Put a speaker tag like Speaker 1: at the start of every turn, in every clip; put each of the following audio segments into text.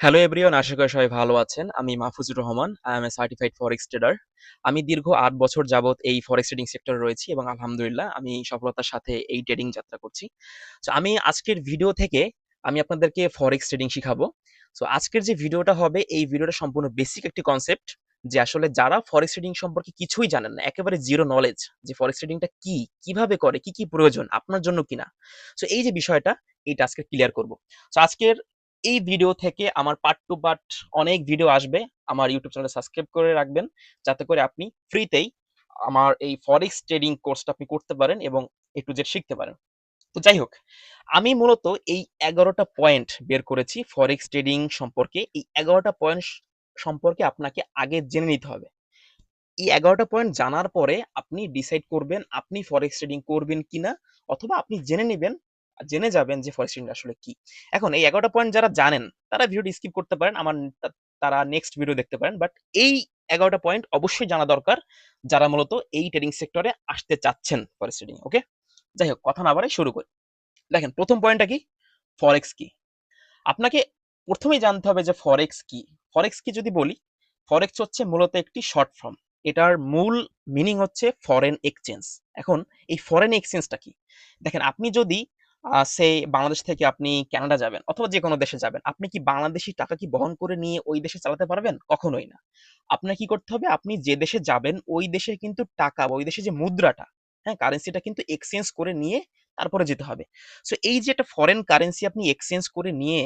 Speaker 1: Hello everyone আশা করি সবাই ভালো আছেন। আমি Mahfuzur Rahman I am a certified forex trader আমি দীর্ঘ আট বছর যাবত এই ফরেক্স ট্রেডিং সেক্টরে রয়েছি এবং আলহামদুলিল্লাহ আমি সফলতার সাথে এই ট্রেডিং যাত্রা করছি। তো আমি আজকের ভিডিও থেকে আমি আপনাদেরকে ফরেক্স ট্রেডিং শিখাবো। সো আজকের যে ভিডিওটা হবে, এই ভিডিওটা সম্পূর্ণ বেসিক একটি কনসেপ্ট যে আসলে যারা ফরেক্স ট্রেডিং সম্পর্কে কিছুই জানেন না, একেবারে জিরো নলেজ যে ফরেক্স ট্রেডিংটা কি, কীভাবে করে, কি কি প্রয়োজন, আপনার জন্য কিনা। সো এই যে বিষয়টা, এইটা আজকে ক্লিয়ার করব। সো আজকের এই ভিডিও থেকে আমার পার্ট টু পার্ট অনেক ভিডিও আসবে। আমার ইউটিউব চ্যানেল সাবস্ক্রাইব করে রাখবেন, যাতে করে আপনি ফ্রিতেই আমার এই ফরেক্স ট্রেডিং কোর্সটা আপনি করতে পারেন এবং একটু জেড শিখতে পারেন। তো যাই হোক, আমি মূলত এই এগারোটা পয়েন্ট বের করেছি ফরেক্স ট্রেডিং সম্পর্কে। এই এগারোটা পয়েন্ট সম্পর্কে আপনাকে আগে জেনে নিতে হবে। এই এগারোটা পয়েন্ট জানার পরে আপনি ডিসাইড করবেন আপনি ফরেক্স ট্রেডিং করবেন কিনা, অথবা আপনি জেনে নেবেন জেনে যাবেন যে ফরেক্স ট্রেডিং আসলে কি। এখন এই এগারোটা পয়েন্ট যারা জানেন, তারা ভিডিওটি স্কিপ করতে পারেন, আমার তারা নেক্সট ভিডিও দেখতে পারেন। বাট এই এগারোটা পয়েন্ট অবশ্যই জানা দরকার যারা মূলত এই ট্রেডিং সেক্টরে আসতে চাচ্ছেন ফরেস্ট ট্রেডিং ওকে যাই হোক, কথা না বাড়াই শুরু করি। দেখেন, প্রথম পয়েন্টটা কি? ফরেক্স কি? আপনাকে প্রথমেই জানতে হবে যে ফরেক্স কি? ফরেক্স কি যদি বলি ফরেক্স হচ্ছে মূলত একটি শর্ট ফর্ম এটার মূল মিনিং হচ্ছে ফরেন এক্সচেঞ্জ এখন এই ফরেন এক্সচেঞ্জটা কি? দেখেন, আপনি যদি সে বাংলাদেশ থেকে আপনি কানাডা যাবেন অথবা যে কোনো দেশে যাবেন, আপনি কি বাংলাদেশি টাকা কি বহন করে নিয়ে ওই দেশে চালাতে পারবেন? কখনোই না। আপনার কি করতে হবে? আপনি যে দেশে যাবেন, ওই দেশে কিন্তু টাকা বা ওই দেশে যে মুদ্রাটা হ্যাঁ কারেন্সিটা কিন্তু এক্সচেঞ্জ করে নিয়ে তারপরে যেতে হবে। সো এই যে একটা ফরেন কারেন্সি আপনি এক্সচেঞ্জ করে নিয়ে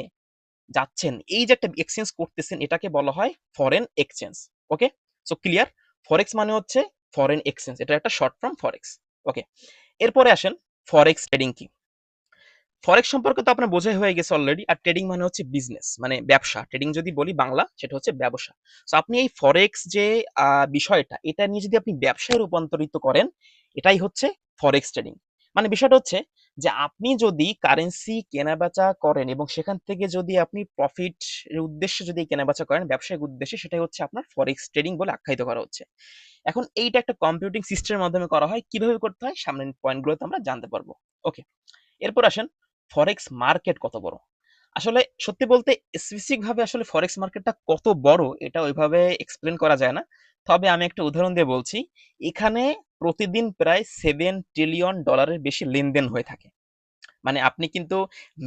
Speaker 1: যাচ্ছেন, এই যে একটা এক্সচেঞ্জ করতেছেন, এটাকে বলা হয় foreign exchange okay so clear forex মানে হচ্ছে ফরেন এক্সচেঞ্জ এটা একটা শর্ট ফর্ম ফরেক্স ওকে এরপরে আসেন ফরেক্স ট্রেডিং কি? ফরেক্স সম্পর্কে তো আপনার বোঝাই হয়ে গেছে অলরেডি আর ট্রেডিং মানে হচ্ছে বিজনেস মানে ব্যবসা। ট্রেডিং যদি বলি বাংলা, সেটা হচ্ছে ব্যবসা। সো আপনি এই ফরেক্স যে বিষয়টা, এটা নিয়ে যদি আপনি ব্যবসায় রূপান্তরিত করেন, এটাই হচ্ছে ফরেক্স ট্রেডিং মানে বিষয়টা হচ্ছে যে, আপনি যদি কারেন্সি কেনাবেচা করেন এবং সেখান থেকে যদি আপনি প্রফিট উদ্দেশ্যে যদি কেনাবেচা করেন, ব্যবসায়িক উদ্দেশ্যে, সেটাই হচ্ছে আপনার ফরেক্স ট্রেডিং বলে আখ্যায়িত করা হচ্ছে। এখন এইটা একটা কম্পিউটিং সিস্টেমের মাধ্যমে করা হয়। কীভাবে করতে হয়? সামনের পয়েন্টগুলোতে আমরা জানতে পারব। ওকে এরপর আসেন ফরেক্স মার্কেট কত বড়? আসলে সত্যি বলতে স্পেসিফিক ভাবে আসলে ফরেক্স মার্কেটটা কত বড় এটা ওইভাবে এক্সপ্লেন করা যায় না। তবে আমি একটা উদাহরণ দিয়ে বলছি, এখানে প্রতিদিন প্রায় সেভেন ট্রিলিয়ন ডলারের বেশি লেনদেন হয়ে থাকে। মানে আপনি কিন্তু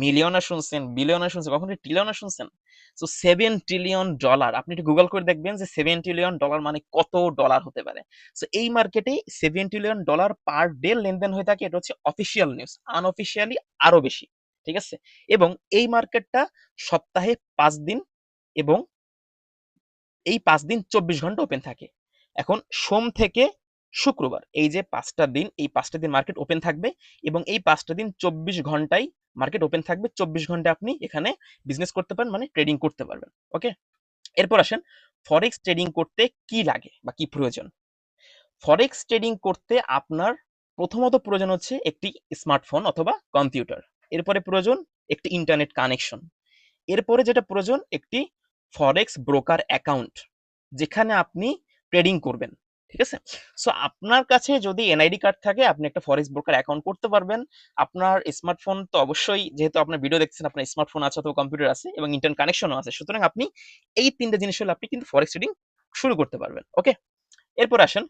Speaker 1: মিলিয়নার শুনছেন বিলিয়নার শুনছেন, কখনো ট্রিলিয়নার শুনছেন? তো সেভেন ট্রিলিয়ন ডলার আপনি একটু গুগল করে দেখবেন যে সেভেন ট্রিলিয়ন ডলার মানে কত ডলার হতে পারে। তো এই মার্কেটে seven trillion dollar per day লেনদেন হয়ে থাকে, এটা হচ্ছে অফিসিয়াল নিউজ আনঅফিসিয়ালি আরও বেশি। ঠিক আছে? এবং এই মার্কেটটা সপ্তাহে পাঁচ দিন এবং এই পাঁচ দিন চব্বিশ ঘণ্টা ওপেন থাকে। এখন সোম থেকে শুক্রবার এই যে পাঁচটা দিন, এই পাঁচটা দিন মার্কেট ওপেন থাকবে এবং এই পাঁচটা দিন চব্বিশ ঘন্টায় মার্কেট ওপেন থাকবে। চব্বিশ ঘণ্টা আপনি এখানে বিজনেস করতে পারেন মানে ট্রেডিং করতে পারবেন ওকে এরপর আসেন ফরেক্স ট্রেডিং করতে কি লাগে বা কি প্রয়োজন? ফরেক্স ট্রেডিং করতে আপনার প্রথমত প্রয়োজন হচ্ছে একটি স্মার্টফোন অথবা কম্পিউটার এরপরে প্রয়োজন একটি ইন্টারনেট কানেকশন এরপরে যেটা প্রয়োজন, একটি ফরেক্স ব্রোকার অ্যাকাউন্ট যেখানে আপনি ট্রেডিং করবেন, ঠিক আছে? সো আপনার কাছে যদি এনআইডি কার্ড থাকে, আপনি একটা ফরেক্স ব্রোকার অ্যাকাউন্ট করতে পারবেন। আপনার স্মার্টফোন তো অবশ্যই, যেহেতু আপনার ভিডিও দেখছেন আপনার স্মার্টফোন আছে অথবা কম্পিউটার আছে এবং ইন্টারনেট কানেকশনও আছে, সুতরাং আপনি এই তিনটে জিনিস হলে আপনি কিন্তু ফরেক্স ট্রেডিং শুরু করতে পারবেন ওকে এরপর আসেন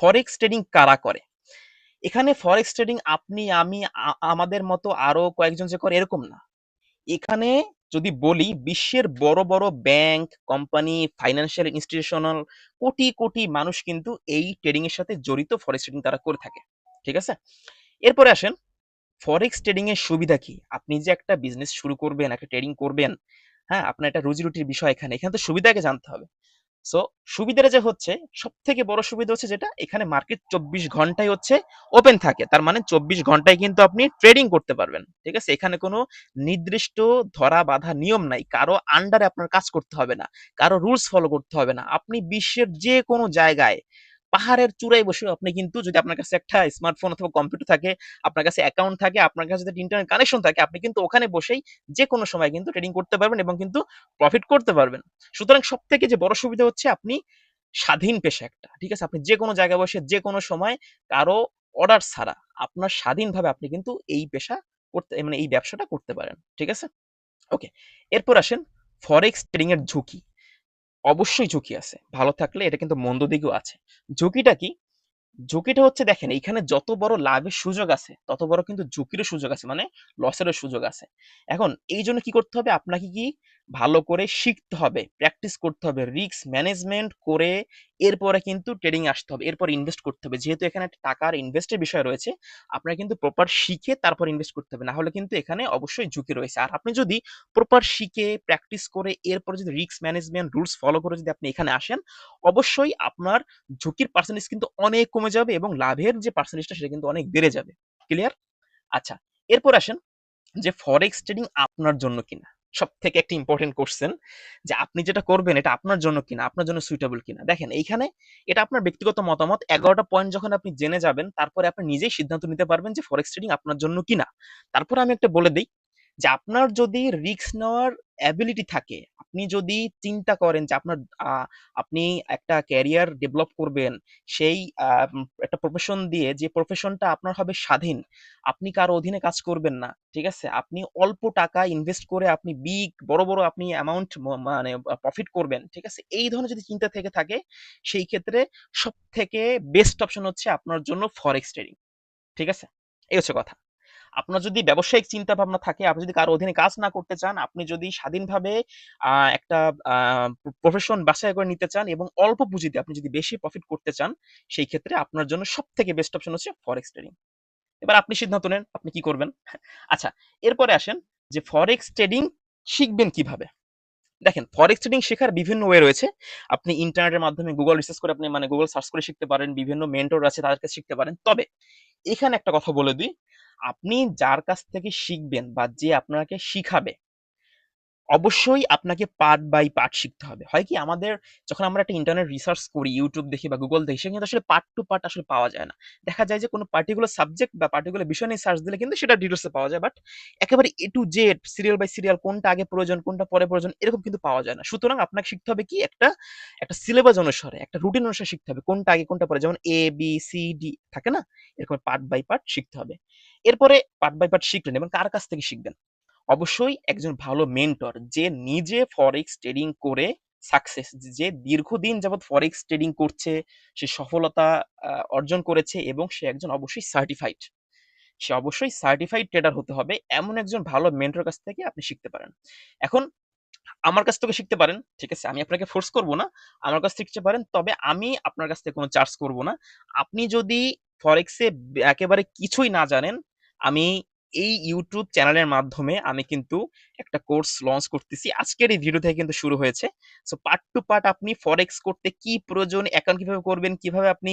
Speaker 1: ফরেক্স ট্রেডিং কারা করে? এখানে ফরেক্স ট্রেডিং আপনি, আমি আমাদের মতো আরও কয়েকজন যে করে এরকম না। এখানে যদি বলি, বিশ্বের বড় বড় bank company financial institutional crore crore মানুষ কিন্তু এই ট্রেডিং এর সাথে জড়িত ফরেক্স ট্রেডিং তারা করে থাকে। ঠিক আছে? এরপরে আসেন ফরেক্স ট্রেডিং এর সুবিধা কি? আপনি যে একটা বিজনেস শুরু করবেন, একটা ট্রেডিং করবেন হ্যাঁ আপনার একটা রুজি রুটির বিষয় এখানে এখানে তো সুবিধাকে জানতে হবে। সো সুবিধাটা যে হচ্ছে সব থেকে বড় সুবিধা হচ্ছে যেটা, এখানে মার্কেট চব্বিশ ঘন্টায় হচ্ছে ওপেন থাকে। তার মানে চব্বিশ ঘন্টায় কিন্তু আপনি ট্রেডিং করতে পারবেন। ঠিক আছে? এখানে কোনো নির্দিষ্ট ধরা বাধা নিয়ম নাই। কারও আন্ডারে আপনার কাজ করতে হবে না। কারও রুলস ফলো করতে হবে না। আপনি বিশ্বের যে কোনো জায়গায় পাহাড়ের চূড়ায় বসে আপনি কিন্তু যদি আপনার কাছে একটা স্মার্টফোন অথবা কম্পিউটার থাকে, আপনার কাছে অ্যাকাউন্ট থাকে, আপনার কাছে যদি ইন্টারনেট কানেকশন থাকে, আপনি কিন্তু ওখানে বসেই যে কোনো সময় কিন্তু ট্রেডিং করতে পারবেন এবং কিন্তু প্রফিট করতে পারবেন। সুতরাং সব থেকে যে বড় সুবিধা হচ্ছে আপনি স্বাধীন পেশা একটা, ঠিক আছে? আপনি যে কোনো জায়গায় বসে যে কোনো সময় কারও অর্ডার ছাড়া আপনার স্বাধীনভাবে আপনি কিন্তু এই পেশা করতে মানে এই ব্যবসাটা করতে পারেন, ঠিক আছে? ওকে এরপর আসেন ফরেক্স ট্রেডিং এর ঝুঁকি। অবশ্যই ঝুঁকি আছে। ভালো থাকলে এটা কিন্তু মন্দ দিকেও আছে। ঝুঁকিটা কি? ঝুঁকিটা হচ্ছে দেখেন এখানে যত বড় লাভের সুযোগ আছে, তত বড় কিন্তু ঝুঁকিরও সুযোগ আছে মানে লসেরও সুযোগ আছে। এখন এই জন্য কি করতে হবে? আপনাকে কি ভালো করে শিখতে হবে প্র্যাকটিস করতে হবে রিস্ক ম্যানেজমেন্ট করে এরপরে কিন্তু ট্রেডিং আসতে হবে, এরপর ইনভেস্ট করতে হবে। যেহেতু এখানে টাকার ইনভেস্টের বিষয় রয়েছে, আপনার কিন্তু প্রপার শিখে তারপর ইনভেস্ট করতে হবে। না হলে কিন্তু এখানে অবশ্যই ঝুঁকি রয়েছে। আর আপনি যদি প্রপার শিখে প্র্যাকটিস করে, এরপর যদি রিস্ক ম্যানেজমেন্ট রুলস ফলো করে যদি আপনি এখানে আসেন, অবশ্যই আপনার ঝুঁকির পার্সেন্টেজ কিন্তু অনেক কমে যাবে এবং লাভের যে পার্সেন্টেজটা সেটা কিন্তু অনেক বেড়ে যাবে। ক্লিয়ার আচ্ছা এরপর আসেন যে ফরেক্স ট্রেডিং আপনার জন্য কিনা। সব থেকে একটা ইম্পর্টেন্ট কোশ্চেন যে আপনি যেটা করবেন এটা আপনার জন্য কিনা, আপনার জন্য সুইটেবল কিনা। দেখেন, এইখানে এটা আপনার ব্যক্তিগত মতামত। এগারোটা পয়েন্ট যখন আপনি জেনে যাবেন, তারপরে আপনি নিজেই সিদ্ধান্ত নিতে পারবেন যে ফরেক্স ট্রেডিং আপনার জন্য কিনা। তারপরে আমি একটা বলে দিই যে আপনার যদি রিস্ক নেওয়ার অ্যাবিলিটি থাকে। আপনি যদি চিন্তা করেন যে আপনার আপনি একটা ক্যারিয়ার ডেভেলপ করবেন, সেই একটা প্রফেশন দিয়ে যে প্রফেশনটা আপনার হবে স্বাধীন, আপনি কারও অধীনে কাজ করবেন না, ঠিক আছে? আপনি অল্প টাকা ইনভেস্ট করে আপনি বিগ বড় বড় আপনি অ্যামাউন্ট মানে প্রফিট করবেন, ঠিক আছে? এই ধরনের যদি চিন্তা থেকে থাকে, সেই ক্ষেত্রে সব থেকে বেস্ট অপশন হচ্ছে আপনার জন্য ফরেক্স ট্রেডিং ঠিক আছে? এই হচ্ছে কথা। আপনার যদি ব্যবসায়িক চিন্তা ভাবনা থাকে, আপনি যদি কারও অধীনে কাজ না করতে চান, আপনি যদি স্বাধীনভাবে একটা প্রফেশন বাছাই করে নিতে চান এবং অল্প পুঁজিতে আপনি যদি বেশি প্রফিট করতে চান, সেই ক্ষেত্রে আপনার জন্য সব থেকে বেস্ট অপশন হচ্ছে ফরেক্স ট্রেডিং এবার আপনি সিদ্ধান্ত নেন, আপনি কি করবেন? আচ্ছা এরপরে আসেন যে ফরেক্স ট্রেডিং শিখবেন কীভাবে? দেখেন ফরেক্স ট্রেডিং শেখার বিভিন্ন ওয়ে রয়েছে। আপনি ইন্টারনেটের মাধ্যমে গুগল রিসার্চ করে আপনি মানে গুগল সার্চ করে শিখতে পারেন, বিভিন্ন মেন্টর আছে তাদের কাছে শিখতে পারেন। তবে এখানে একটা কথা বলে দিই, আপনি যার কাছ থেকে শিখবেন বা যে আপনাকে শিখাবে অবশ্যই আপনাকে পার্ট বাই পার্ট শিখতে হবে। হয় কি আমাদের যখন আমরা একটা ইন্টারনেট রিসার্চ করি ইউটিউব দেখি বা গুগল দেখি, সেখানে আসলে পার্ট টু পার্ট আসলে পাওয়া যায় না। দেখা যায় যে কোনো পার্টিকুলার সাবজেক্ট বা পার্টিকুলার বিষয় নিয়ে সার্চ দিলে কিন্তু সেটা ডিটেলসে পাওয়া যায় বাট একেবারে A to Z serial by serial কোনটা আগে প্রয়োজন, কোনটা পরে প্রয়োজন, এরকম কিন্তু পাওয়া যায় না। সুতরাং আপনাকে শিখতে হবে কি একটা একটা সিলেবাস অনুসারে, একটা রুটিন অনুসারে শিখতে হবে, কোনটা আগে, কোনটা পরে। যেমন এ বি সি ডি থাকে না? এরকম পার্ট বাই পার্ট শিখতে হবে। এরপরে পার্ট বাই পার্ট শিখলেন এবং কার কাছ থেকে শিখবেন? অবশ্যই একজন ভালো মেন্টর যে নিজে ফরেক্স ট্রেডিং করে সাকসেস যে দীর্ঘদিন যাবৎ ফরেক্স ট্রেডিং করছে, সে সফলতা অর্জন করেছে এবং সে একজন অবশ্যই সার্টিফাইড সে অবশ্যই সার্টিফাইড ট্রেডার হতে হবে, এমন একজন ভালো মেন্টর কাছ থেকে আপনি শিখতে পারেন। এখন আমার কাছ থেকে শিখতে পারেন, ঠিক আছে? আমি আপনাকে ফোর্স করব না, আমার কাছ থেকে শিখতে পারেন, তবে আমি আপনার কাছ থেকে কোনো চার্জ করব না। আপনি যদি ফরেক্সে একেবারে কিছুই না জানেন, আমি এই ইউটিউব চ্যানেলের মাধ্যমে আমি কিন্তু একটা কোর্স লঞ্চ করতেছি। আজকের এই ভিডিও থেকে কিন্তু শুরু হয়েছে। সো পার্ট টু পার্ট আপনি ফরেক্স করতে কি প্রয়োজন অ্যাকাউন্ট কীভাবে করবেন, কীভাবে আপনি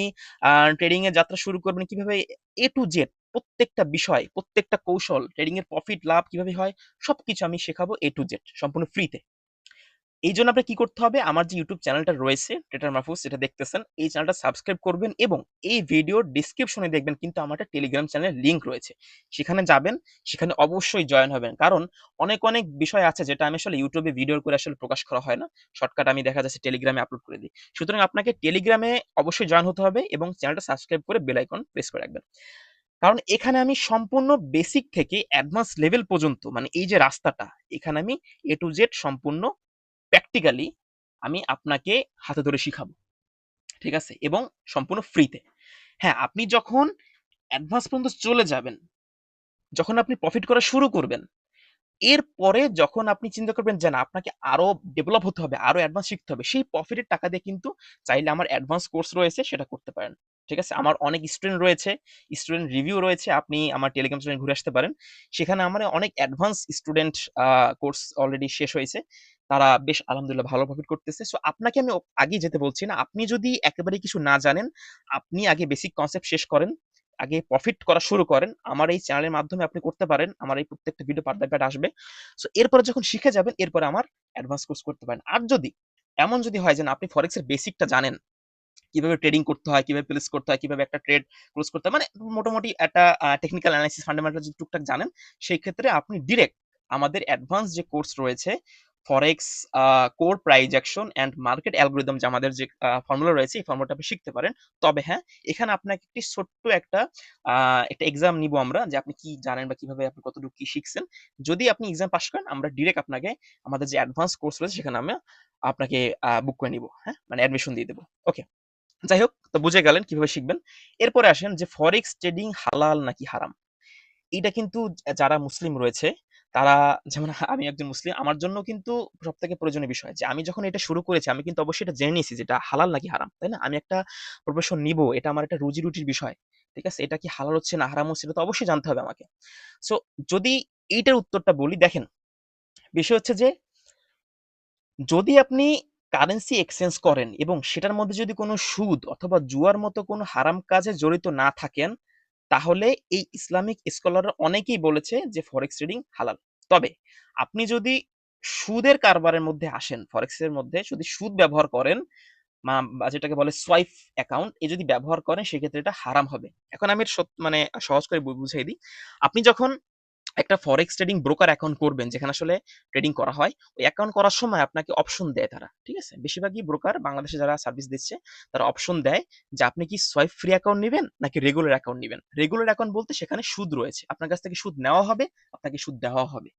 Speaker 1: ট্রেডিং এর যাত্রা শুরু করবেন, কীভাবে এ টু জেড প্রত্যেকটা বিষয়, প্রত্যেকটা কৌশল ট্রেডিং এর প্রফিট লাভ কীভাবে হয়, সবকিছু আমি শেখাবো এ টু জেড সম্পূর্ণ ফ্রিতে এই জন্য আপনার কি করতে হবে? আমার যে ইউটিউব চ্যানেলটা রয়েছে টেটার মাহফুজ যেটা দেখতেছেন। এই চ্যানেলটা সাবস্ক্রাইব করবেন এবং এই ভিডিওর ডিসক্রিপশনে দেখবেন কিন্তু আমার একটা টেলিগ্রাম চ্যানেলের লিঙ্ক রয়েছে। সেখানে যাবেন, সেখানে অবশ্যই জয়েন হবেন। কারণ অনেক অনেক বিষয় আছে যেটা আমি আসলে ইউটিউবে ভিডিও করে আসলে প্রকাশ করা হয় না। শর্টকাট আমি দেখা যাচ্ছে টেলিগ্রামে আপলোড করে দিই। সুতরাং আপনাকে টেলিগ্রামে অবশ্যই জয়েন হতে হবে এবং চ্যানেলটা সাবস্ক্রাইব করে বেল আইকন প্রেস করে রাখবেন। কারণ এখানে আমি সম্পূর্ণ বেসিক থেকে অ্যাডভান্স লেভেল পর্যন্ত মানে এই যে রাস্তাটা, এখানে আমি এ টু জেড সম্পূর্ণ প্র্যাকটিক্যালি আমি আপনাকে হাতে ধরে শিখাবো, ঠিক আছে? এবং সম্পূর্ণ ফ্রিতে হ্যাঁ আপনি যখন অ্যাডভান্স পর্যন্ত চলে যাবেন, যখন আপনি প্রফিট করা শুরু করবেন, এরপরে যখন আপনি চিন্তা করবেন যে, না, আপনাকে আরও ডেভেলপ হতে হবে, আরও অ্যাডভান্স শিখতে হবে, সেই প্রফিটের টাকা দিয়ে কিন্তু চাইলে আমার অ্যাডভান্স কোর্স রয়েছে, সেটা করতে পারেন, ঠিক আছে? আমার অনেক স্টুডেন্ট রয়েছে স্টুডেন্ট রিভিউ রয়েছে, আপনি আমার টেলিগ্রাম চ্যানেল ঘুরে আসতে পারেন। সেখানে আমার অনেক অ্যাডভান্স স্টুডেন্ট কোর্স অলরেডি শেষ হয়েছে। তারা বেশ আলহামদুলিল্লাহ ভালো প্রফিট করতেছে। সো আপনাকে আমি আগে যেতে বলছি না, আপনি যদি একেবারে কিছু না জানেন, আপনি আগে বেসিক কনসেপ্ট শেষ করেন, আগে প্রফিট করা শুরু করেন, আমার এই চ্যানেলের মাধ্যমে আপনি করতে পারেন, আমার এই প্রত্যেকটা ভিডিও পার্ট বাই আসবে। সো এরপরে যখন শিখে যাবেন, এরপরে আমার অ্যাডভান্স কোর্স করতে পারেন। আর যদি, এমন যদি হয় যে আপনি ফরেক্সের বেসিকটা জানেন, কীভাবে ট্রেডিং করতে হয়, কীভাবে প্লেস করতে হয়, কীভাবে একটা ট্রেড ক্লোজ করতে হয় মানে মোটামুটি একটা টেকনিক্যাল অ্যানালাইসিস ফান্ডামেন্টাল যদি টুকটাক জানেন, সেই ক্ষেত্রে আপনি ডিরেক্ট আমাদের অ্যাডভান্স যে কোর্স রয়েছে forex core price action and market algorithm যে আমাদের যে ফর্মুলা রয়েছে, এই ফর্মুলাটা আপনি শিখতে পারেন। তবে হ্যাঁ এখানে আপনাকে একটি ছোট্ট একটা একটা এক্সাম নিব আমরা যে আপনি কি জানেন বা কীভাবে আপনি কতটুকু কি শিখছেন। যদি আপনি এক্সাম পাস করেন, আমরা ডিরেক্ট আপনাকে আমাদের যে অ্যাডভান্স কোর্স রয়েছে সেখানে আমরা আপনাকে বুক করে নিব হ্যাঁ? মানে অ্যাডমিশন দিয়ে দেবো ওকে যাই হোক, তো বুঝে গেলেন কীভাবে শিখবেন। এরপরে আসেন যে ফরেক্স ট্রেডিং হালাল নাকি হারাম? এটা কিন্তু যারা মুসলিম রয়েছে তারা যেমন আমি একজন মুসলিম, আমার জন্য কিন্তু সব থেকে প্রয়োজনীয় বিষয় যে আমি যখন এটা শুরু করেছি, আমি কিন্তু অবশ্যই এটা জেনে নিয়েছি যেটা হালাল নাকি হারাম, তাই না? আমি একটা প্রফেশন নিব, এটা আমার একটা রুজি রুটির বিষয়, ঠিক আছে? এটা কি হালাল হচ্ছে না হারাম হচ্ছে, এটা তো অবশ্যই জানতে হবে আমাকে। সো যদি এইটার উত্তরটা বলি, দেখেন, বিষয় হচ্ছে যে যদি আপনি কারেন্সি এক্সচেঞ্জ করেন এবং সেটার মধ্যে যদি কোনো সুদ অথবা জুয়ার মতো কোনো হারাম কাজে জড়িত না থাকেন তাহলে এই ইসলামিক স্কলাররা অনেকেই বলেছে যে ফরেক্স ট্রেডিং হালাল। তবে আপনি যদি সুদের কারবারের মধ্যে আসেন ফরেক্স ফরেক্সের মধ্যে যদি সুদ ব্যবহার করেন যেটাকে বলে সোয়াইফ অ্যাকাউন্ট এ যদি ব্যবহার করেন, সেক্ষেত্রে এটা হারাম হবে। এখন আমি মানে সহজ করে বুঝাই দিই। আপনি যখন একটা ফরেক্স ট্রেডিং ব্রোকার অ্যাকাউন্ট করবেন, যেখানে আসলে ট্রেডিং করা হয়, ওই অ্যাকাউন্ট করার সময় আপনাকে অপশন দেয় তারা, ঠিক আছে? বেশিরভাগই ব্রোকার বাংলাদেশে যারা সার্ভিস দিচ্ছে, তারা অপশন দেয় যে আপনি কি সোয়াইপ ফ্রি অ্যাকাউন্ট নেবেন, নাকি রেগুলার অ্যাকাউন্ট নেবেন? রেগুলার অ্যাকাউন্ট বলতে সেখানে সুদ রয়েছে, আপনার কাছ থেকে সুদ নেওয়া হবে, আপনাকে সুদ দেওয়া হবে।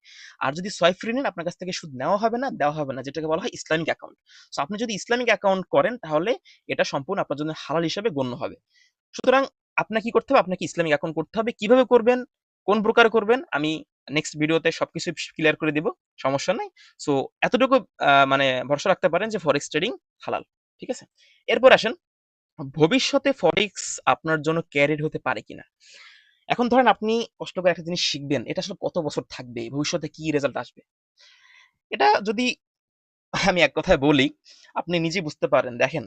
Speaker 1: আর যদি সোয়াইপ ফ্রি নেন, আপনার কাছ থেকে সুদ নেওয়া হবে না, দেওয়া হবে না, যেটাকে বলা হয় ইসলামিক অ্যাকাউন্ট সো আপনি যদি ইসলামিক অ্যাকাউন্ট করেন, তাহলে এটা সম্পূর্ণ আপনার জন্য হালাল হিসাবে গণ্য হবে। সুতরাং আপনাকে কি করতে হবে? আপনাকে ইসলামিক অ্যাকাউন্ট করতে হবে। কীভাবে করবেন? কোন প্রকারে করবেন, আমি নেক্সট ভিডিওতে সবকিছু ক্লিয়ার করে দিব, সমস্যা নাই। সো এতটুকু মানে ভরসা রাখতে পারেন যে ফরেক্স ট্রেডিং হালাল, ঠিক আছে? এরপর আসেন, ভবিষ্যতে ফরেক্স আপনার জন্য ক্যারিড হতে পারে কিনা? এখন ধরেন আপনি কষ্ট করে একটা জিনিস শিখবেন, এটা আসলে কত বছর থাকবে, ভবিষ্যতে কি রেজাল্ট আসবে? এটা যদি আমি এক কথায় বলি, আপনি নিজে বুঝতে পারেন, দেখেন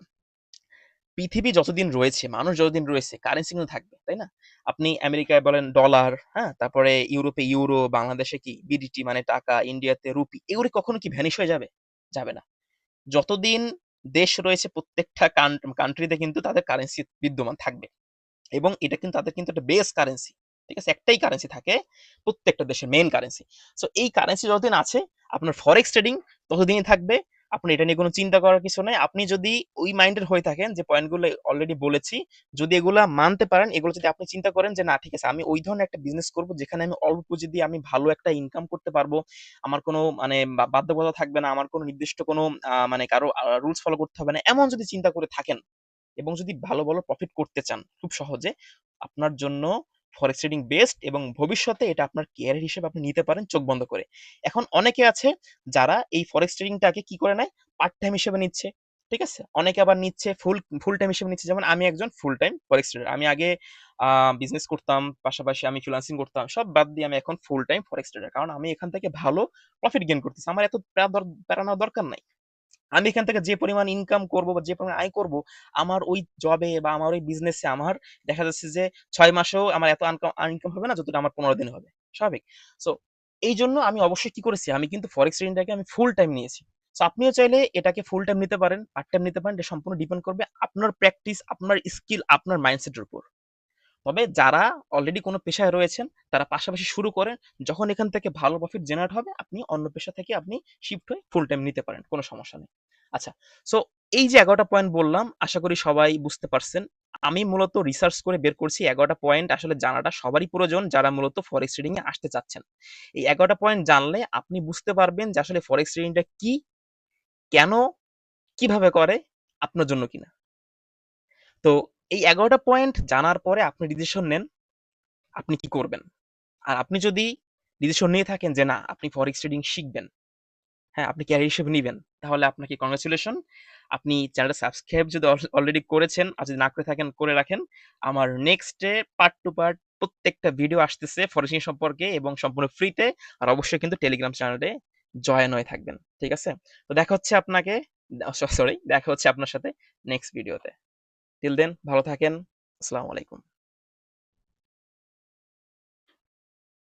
Speaker 1: পৃথিবী যতদিন রয়েছে, মানুষ যতদিন রয়েছে কারেন্সি কিন্তু থাকবে, তাই না? আপনি আমেরিকায় বলেন ডলার হ্যাঁ? তারপরে ইউরোপে ইউরো বাংলাদেশে কি? বিডিটি মানে টাকা ইন্ডিয়াতে রুপি এগুলি কখনো কি ভ্যানিশ হয়ে যাবে? যাবে না। যতদিন দেশ রয়েছে, প্রত্যেকটা কান্ট্রিতে কিন্তু তাদের কারেন্সি বিদ্যমান থাকবে। এবং এটা কিন্তু তাদের কিন্তু একটা বেস কারেন্সি ঠিক আছে? একটাই কারেন্সি থাকে প্রত্যেকটা দেশের মেইন কারেন্সি সো এই কারেন্সি যতদিন আছে, আপনার ফরেক্স ট্রেডিং ততদিনই থাকবে। আপনি এটা নিয়ে কোনো চিন্তা করার কিছু নাই। আপনি যদি ওই মাইন্ডের হয়ে থাকেন, যে পয়েন্টগুলো অলরেডি বলেছি, যদি এগুলা মানতে পারেন, এগুলো যদি আপনি চিন্তা করেন যে, না, ঠিক আছে, আমি ওই ধরনের একটা বিজনেস করব, যেখানে আমি অল্প পুঁজি দিয়ে আমি ভালো একটা ইনকাম করতে পারব। আমার কোনো মানে বাধ্যবাধকতা থাকবে না, আমার কোনো নির্দিষ্ট কোনো মানে কারও রুলস ফলো করতে হবে না। এমন যদি চিন্তা করে থাকেন এবং যদি ভালো ভালো প্রফিট করতে চান, খুব সহজে, আপনার জন্য ফরেক্স ট্রেডিং বেস্ট এবং ভবিষ্যতে এটা আপনার কেয়ার হিসেবে আপনি নিতে পারেন চোখ বন্ধ করে। এখন অনেকে আছে যারা এই ফরেক্স ট্রেডিংটাকে কি করে নেয়? পার্ট টাইম হিসেবে নিচ্ছে, ঠিক আছে? অনেকে আবার নিচ্ছে ফুল ফুল টাইম হিসেবে নিচ্ছে। যেমন আমি একজন ফুল টাইম ফরেক্স ট্রেডার আমি আগে বিজনেস করতাম, পাশাপাশি আমি ফ্রিলান্সিং করতাম, সব বাদ দিয়ে আমি এখন ফুল টাইম ফরেক্স ট্রেডার কারণ আমি এখান থেকে ভালো প্রফিট গেন করতেছি। আমার এত প্যারা নেওয়ার দরকার নাই। আমি এখান থেকে যে পরিমাণ ইনকাম করব বা যে পরিমাণ আয় করব, আমার ওই জবে বা আমার ওই বিজনেসে আমার দেখা যাচ্ছে যে ছয় মাসেও আমার এত ইনকাম হবে না, যতটা আমার পনেরো দিন হবে। স্বাভাবিক। সো এই জন্য আমি অবশ্যই কি করেছি, আমি কিন্তু ফরেক্স ট্রেডিংটাকে আমি ফুল টাইম নিয়েছি। সো আপনিও চাইলে এটাকে ফুল টাইম নিতে পারেন পার্ট টাইম নিতে পারেন, এটা সম্পূর্ণ ডিপেন্ড করবে আপনার প্র্যাকটিস আপনার স্কিল আপনার মাইন্ডসেটের উপর। তবে যারা অলরেডি কোনো পেশায় রয়েছেন, তারা পাশাপাশি শুরু করেন, যখন এখান থেকে ভালো প্রফিট জেনারেট হবে, আপনি অন্য পেশা থেকে আপনি শিফট হয়ে ফুল টাইম নিতে পারেন, কোনো সমস্যা নেই। আচ্ছা সো এই যে এগারোটা পয়েন্ট বললাম, আশা করি সবাই বুঝতে পারছেন। আমি মূলত রিসার্চ করে বের করছি এগারোটা পয়েন্ট আসলে জানাটা সবারই প্রয়োজন, যারা মূলত ফরেক্স ট্রেডিং এ আসতে চাচ্ছেন। এই এগারোটা পয়েন্ট জানলে আপনি বুঝতে পারবেন যে আসলে ফরেক্স ট্রেডিংটা কি, কেন, কীভাবে করে, আপনার জন্য কিনা। তো এই এগারোটা পয়েন্ট জানার পরে আপনি ডিসিশন নেন আপনি কি করবেন। আর আপনি যদি ডিসিশন নিয়ে থাকেন যে না, আপনি ফরেক্স ট্রেডিং শিখবেন হ্যাঁ আপনি ক্যারিয়ার হিসেবে নিবেন, তাহলে আপনাকে কংগ্রেচুলেশন আপনি চ্যানেলটা সাবস্ক্রাইব যদি অলরেডি করেছেন, আর যদি না করে থাকেন, করে রাখেন। আমার নেক্সটে পার্ট টু পার্ট প্রত্যেকটা ভিডিও আসতেছে ফরেস্টিং সম্পর্কে এবং সম্পূর্ণ ফ্রিতে আর অবশ্যই কিন্তু টেলিগ্রাম চ্যানেলে জয়েন হয়ে থাকবেন, ঠিক আছে? তো দেখা হচ্ছে আপনাকে সরি দেখা হচ্ছে আপনার সাথে নেক্সট ভিডিওতে টিল দেন ভালো থাকেন আসসালামু আলাইকুম।